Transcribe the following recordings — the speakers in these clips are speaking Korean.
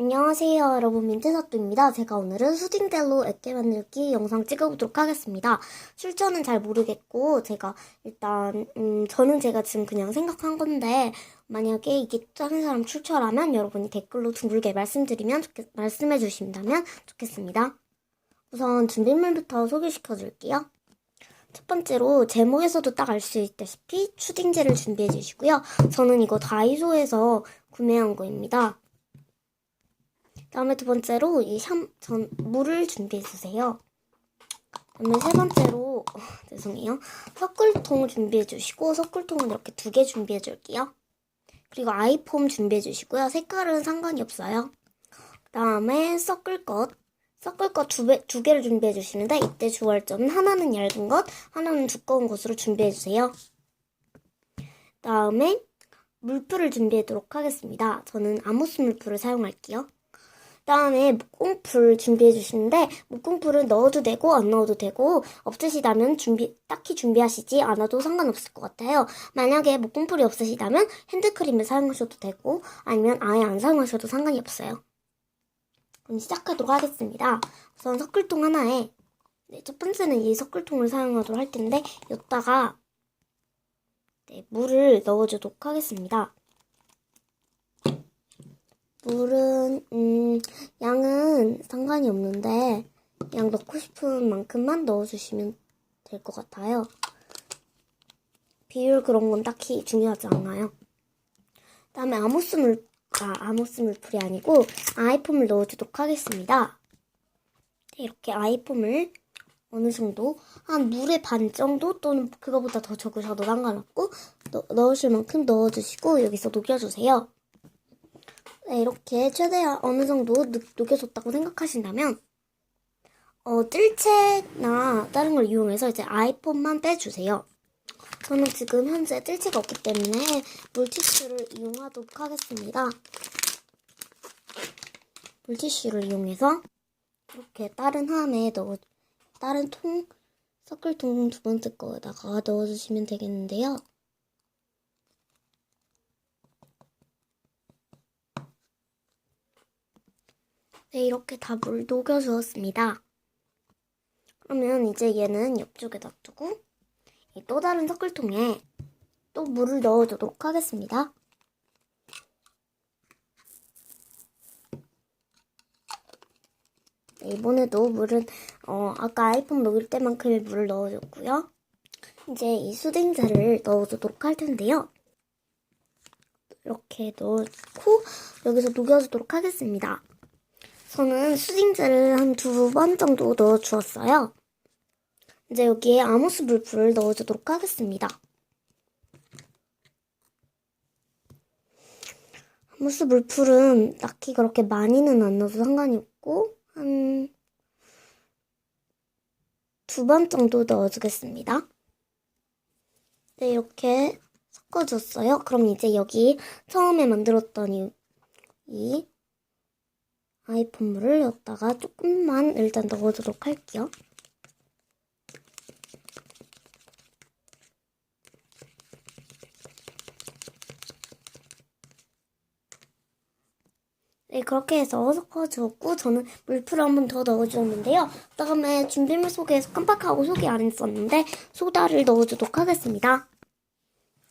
안녕하세요 여러분 민트사또입니다. 제가 오늘은 수딩젤로 액체 만들기 영상 찍어보도록 하겠습니다. 출처는 잘 모르겠고 제가 일단 음, 저는 제가 지금 그냥 생각한 건데 만약에 이게 다른 사람 출처라면 여러분이 댓글로 둥글게 말씀드리면 좋겠, 말씀해 주신다면 좋겠습니다. 우선 준비물부터 소개시켜 줄게요. 첫 번째로 제목에서도 딱 알 수 있다시피 추딩제를 준비해 주시고요. 저는 이거 다이소에서 구매한 거입니다. 다음에 두 번째로 이 샴, 전, 물을 준비해 주세요. 다음에 세 번째로, 어, 죄송해요. 석굴통을 준비해 주시고, 석굴통은 이렇게 두 개 준비해 줄게요. 그리고 아이폼 준비해 주시고요. 색깔은 상관이 없어요. 그 다음에 섞을 것. 섞을 것 두, 배, 두 개를 준비해 주시는데, 이때 주의할 점은 하나는 얇은 것, 하나는 두꺼운 것으로 준비해 주세요. 다음에 물풀을 준비하도록 하겠습니다. 저는 아모스 물풀을 사용할게요. 다음에 목공풀 준비해 주시는데 목공풀은 넣어도 되고 안 넣어도 되고 없으시다면 준비 딱히 준비하시지 않아도 상관없을 것 같아요. 만약에 목공풀이 없으시다면 핸드크림을 사용하셔도 되고 아니면 아예 안 사용하셔도 상관이 없어요. 그럼 시작하도록 하겠습니다. 우선 석굴통 하나에 네, 첫 번째는 이 석굴통을 사용하도록 할 텐데 여기다가 네, 물을 넣어주도록 하겠습니다. 물은 음, 상관이 없는데 양 넣고 싶은 만큼만 넣어주시면 될 것 같아요. 비율 그런 건 딱히 중요하지 않아요. 그다음에 아모스 물, 아 아모스 물풀이 아니고 아이폼을 넣어주도록 하겠습니다. 네, 이렇게 아이폼을 어느 정도 한 물의 반 정도 또는 그거보다 더 적으셔도 상관없고 넣, 넣으실 만큼 넣어주시고 여기서 녹여주세요. 네, 이렇게 최대한 어느 정도 녹, 녹여줬다고 생각하신다면 어, 뜰채나 다른 걸 이용해서 이제 아이폰만 빼주세요. 저는 지금 현재 뜰채가 없기 때문에 물티슈를 이용하도록 하겠습니다. 물티슈를 이용해서 이렇게 다른 함에 넣어 다른 통 서클 통 두 번째 거에다가 넣어주시면 되겠는데요. 네, 이렇게 다물 녹여주었습니다. 그러면 이제 얘는 옆쪽에 놔두고 이또 다른 석굴통에 또 물을 넣어주도록 하겠습니다. 네, 이번에도 물은 어, 아까 아이폰 녹일 때만큼의 물을 넣어줬고요. 이제 이 수딩제를 넣어주도록 할 텐데요. 이렇게 넣고 여기서 녹여주도록 하겠습니다. 저는 수딩제를 한두 번 정도 넣어주었어요. 이제 여기에 아모스 물풀을 넣어주도록 하겠습니다. 아모스 물풀은 딱히 그렇게 많이는 안 넣어도 상관이 없고 한 두 번 정도 넣어주겠습니다. 네, 이렇게 섞어줬어요. 그럼 이제 여기 처음에 만들었던 이, 이 아이폰 물을 여기다가 조금만 일단 넣어주도록 할게요. 네, 그렇게 해서 섞어주었고, 저는 물풀을 한 번 더 넣어주었는데요. 그다음에 준비물 속에서 깜빡하고 소개 안 했었는데, 소다를 넣어주도록 하겠습니다.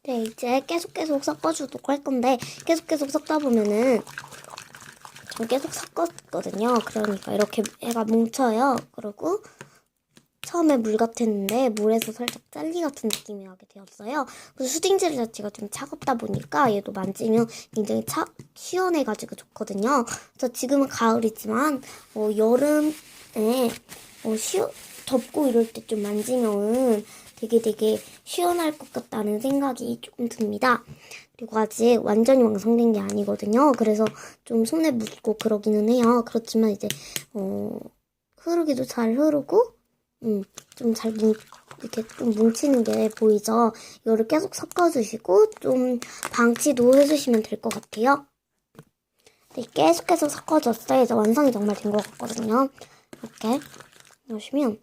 네, 이제 계속 계속 섞어주도록 할 건데, 계속 계속 섞다 보면은, 전 계속 섞었거든요. 그러니까 이렇게 애가 뭉쳐요. 그리고 처음에 물 같았는데 물에서 살짝 젤리 같은 느낌이 나게 되었어요. 그래서 수딩젤 자체가 좀 차갑다 보니까 얘도 만지면 굉장히 차, 시원해가지고 좋거든요. 그래서 지금은 가을이지만 어, 여름에 어, 시원, 덥고 이럴 때 좀 만지면 되게 되게 시원할 것 같다는 생각이 조금 듭니다. 그리고 아직 완전히 완성된 게 아니거든요. 그래서 좀 손에 묻고 그러기는 해요. 그렇지만 이제 어, 흐르기도 잘 흐르고 음, 좀잘 뭉, 이렇게 좀 뭉치는 게 보이죠? 이거를 계속 섞어주시고, 좀 방치도 해주시면 될 것 같아요. 네, 계속해서 섞어줬어요. 이제 완성이 정말 된 것 같거든요. 이렇게 넣으시면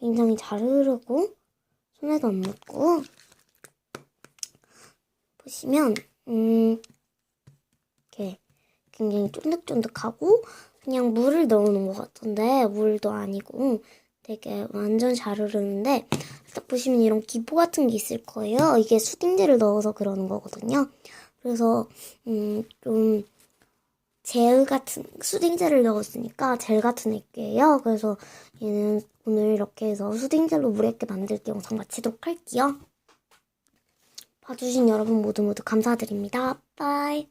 굉장히 잘 흐르고, 손에도 안 묻고, 보시면, 음, 이렇게 굉장히 쫀득쫀득하고 그냥 물을 넣어놓은 것 같던데 물도 아니고 되게 완전 잘 흐르는데 딱 보시면 이런 기포 같은 게 있을 거예요. 이게 수딩젤을 넣어서 그러는 거거든요. 그래서 음, 좀 젤 같은 수딩젤을 넣었으니까 젤 같은 액기예요. 그래서 얘는 오늘 이렇게 해서 수딩젤로 물액게 만들 때 영상 마치도록 할게요. 봐주신 여러분 모두 모두 감사드립니다. 빠이.